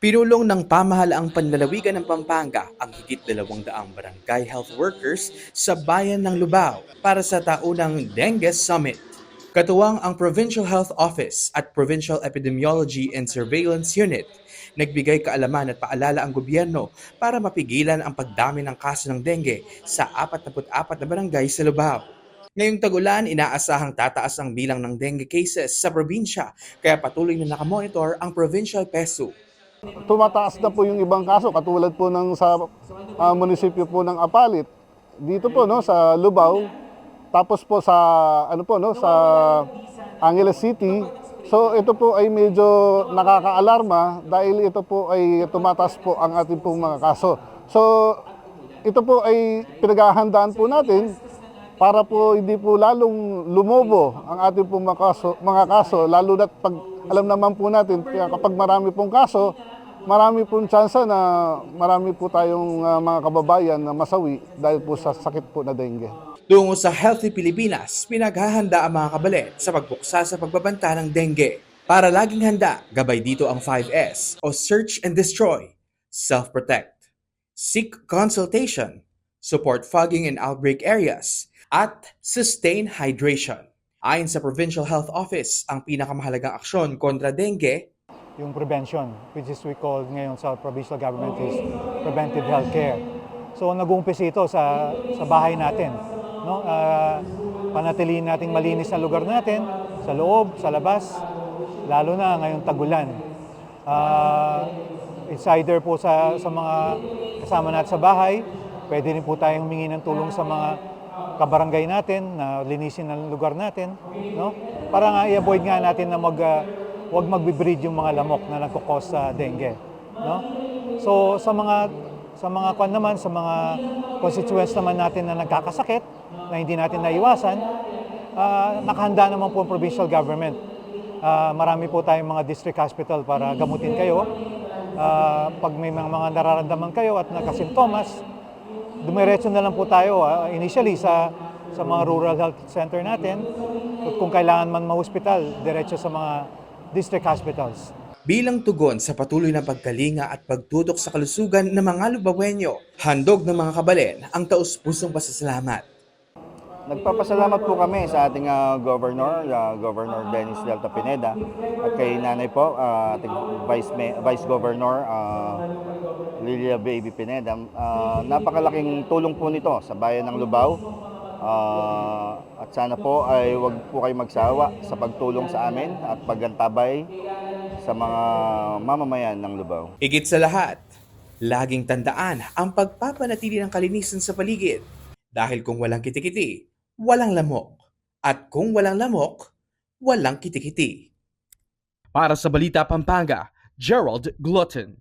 Pinulong ng pamahalaang panlalawigan ng Pampanga ang higit dalawang daang barangay health workers sa bayan ng Lubao para sa taunang Dengue Summit. Katuwang ang Provincial Health Office at Provincial Epidemiology and Surveillance Unit, nagbigay kaalaman at paalala ang gobyerno para mapigilan ang pagdami ng kaso ng dengue sa 44 na barangay sa Lubao. Ngayong tagulan, inaasahang tataas ang bilang ng dengue cases sa probinsya kaya patuloy na nakamonitor ang Provincial PESU. Tumataas na po yung ibang kaso katulad po ng sa ah, munisipyo po ng Apalit. Dito po no sa Lubao tapos po sa ano po no sa Angeles City. So ito po ay medyo nakakaalarma dahil ito po ay tumataas po ang ating pong mga kaso. So ito po ay pinaghahandaan po natin para po hindi po lalong lumobo ang ating pong mga kaso, mga kaso lalo na pag alam naman po natin kapag marami pong kaso, marami pong tsansa na marami po tayong ah, mga kababayan na masawi dahil po sa sakit po na dengue. Tungo sa Healthy Pilipinas, pinaghahanda ang mga kabalet sa pagbuksa sa pagbabanta ng dengue. Para laging handa, gabay dito ang 5S o Search and Destroy, Self-Protect, Seek Consultation, Support Fogging in Outbreak Areas, at Sustain Hydration. Ayon sa Provincial Health Office, ang pinakamahalagang aksyon kontra dengue yung prevention, which is we call ngayon sa provincial government is preventive health care. So nag-uumpisa ito sa, sa bahay natin. No? Ah, panatilihin nating malinis ang lugar natin, sa loob, sa labas, lalo na ngayong tagulan. Ah, it's either po sa, sa mga kasama natin sa bahay, pwede rin po tayong humingi ng tulong sa mga kabarangay natin na linisin ang lugar natin, no? Para nga i-avoid nga natin na mag ah, wag magbe-breed yung mga lamok na nagko-cause sa dengue, no? So sa mga sa mga kwan naman, sa mga constituents naman natin na nagkakasakit na hindi natin naiwasan, ah, nakahanda naman po ang provincial government. Ah, marami po tayong mga district hospital para gamutin kayo. Ah, pag may mga, mga nararamdaman kayo at nakasintomas, dumiretso na lang po tayo ah, initially sa sa mga rural health center natin. At kung kailangan man ma-hospital, diretso sa mga district hospitals. bilang tugon sa patuloy na pagkalinga at pagtutok sa kalusugan ng mga Lubawenyo. Handog ng mga kabalen ang taus-pusong pasasalamat. Nagpapasalamat po kami sa ating ah, Governor, ah, Governor Dennis Delta Pineda, at kay nanay po, ah, ating Vice, Vice Governor ah, Lilia Baby Pineda. Ah, napakalaking tulong po nito sa bayan ng Lubao. Ah, at sana po ay wag po kayo magsawa sa pagtulong sa amin at paggantabay sa mga mamamayan ng Lubao. Higit sa lahat, laging tandaan ang pagpapanatili ng kalinisan sa paligid. Dahil kung walang kitikiti, walang lamok. At kung walang lamok, walang kitikiti. Para sa Balita Pampanga, Gerald Glutton.